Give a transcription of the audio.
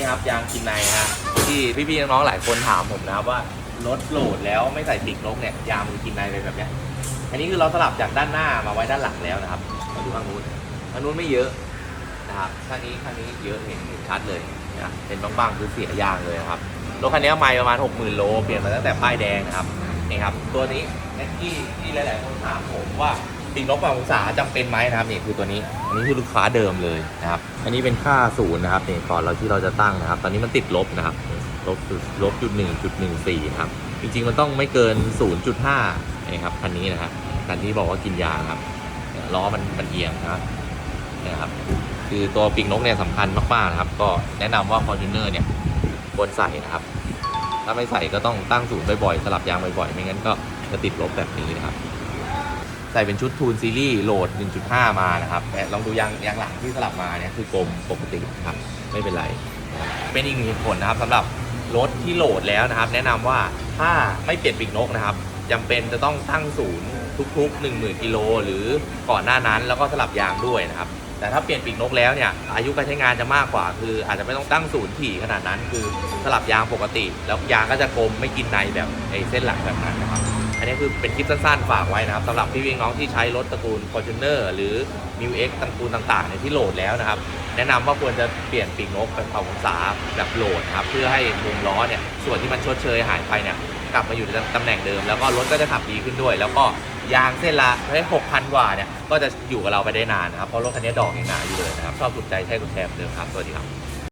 นี่ครับยางกินในฮะที่พี่ๆน้องๆหลายคนถามผมนะครับว่ารถโหลดแล้วไม่ใส่ปีกนกเนี่ยยางมันกินในไปแบบเนี้ยอันนี้คือเราสลับจากด้านหน้ามาไว้ด้านหลังแล้วนะครับมาดูข้างนู้นข้างนู้นไม่เยอะนะครับข้างนี้ข้างนี้เยอะเห็นเห็นชัดเลยนะเป็นบางๆคือเสียยางเลยครับรถคันนี้ไม่ประมาณ 60,000 โล เปลี่ยนมาตั้งแต่ป้ายแดงนะครับนี่ครับ ตัวนี้แม็กกี้ที่หลายๆคนถามผมว่า ปีกนกปรับองศาจำเป็นไหมนะครับนี่คือตัวนี้ อันนี้คือลูกค้าเดิมเลยนะครับ อันนี้เป็นค่าศูนย์นะครับนี่ก่อนเราที่เราจะตั้งนะครับ ตอนนี้มันติดลบนะครับลบจุดลบจุดหนึ่งจุดหนึ่งสี่ครับ จริงๆมันต้องไม่เกิน 0.5นี่ครับคันนี้นะครับคันที่บอกว่ากินยาครับล้อมันมันเอียงนะครับนี่ครับ คือตัวปีกนกเนี่ยสำคัญมากๆนะครับ ก็แนะนำว่า Fortuner เนี่ยควรใส่นะครับ ถ้าไม่ใส่ก็ต้องตั้งศูนย์บ่อยๆสลับยางบ่อยๆไม่งั้นก็จะติดลบแบบนี้นะครับ ใส่เป็นชุดทูนซีรีส์โหลด 1.5 มานะครับแต่ลองดูยางยางหลังที่สลับมาเนี่ยคือกลมปกตินะครับไม่เป็นไร เป็นอีกหนึ่งผลนะครับสำหรับรถที่โหลดแล้วนะครับ แนะนำว่าถ้าไม่เปลี่ยนปีกนกนะครับจำเป็นจะต้องตั้งศูนย์ทุกๆ 10,000กิโลหรือก่อนหน้านั้นแล้วก็สลับยางด้วยนะครับ แต่ถ้าเปลี่ยนปีกนกแล้วเนี่ยอายุการใช้งานจะมากกว่า คืออาจจะไม่ต้องตั้งศูนย์ถี่ขนาดนั้น คือสลับยางปกติ แล้วยางก็จะกลมไม่กินในแบบไอ้เส้นหลังแบบนั้นนะครับ นี้คือเป็นคลิปสั้นๆฝากไว้นะครับสำหรับพี่วิ่งน้องที่ใช้รถตระกูล Fortuner หรือ m ิ w X ตระกูลต่างๆเนี่ยที่โหลดแล้วนะครับ แนะนำว่าควรจะเปลี่ยนปีกนกเป็นเผาองศาแบบโหลดครับเพื่อให้มุมล้อเนี่ยส่วนที่มันชดเชยหายไปเนี่ยกลับมาอยู่ในตำแหน่งเดิม แล้วก็รถก็จะขับดีขึ้นด้วย แล้วก็ยางเส้นละให้6,000กว่าเนี่ยก็จะอยู่กับเราไปได้นานนะครับเพราะรถคันนี้ดอกยังหนาอยู่เลยนะครับชอบถูกใจใช้กดแชร์เดิมครับสวัสดีครับ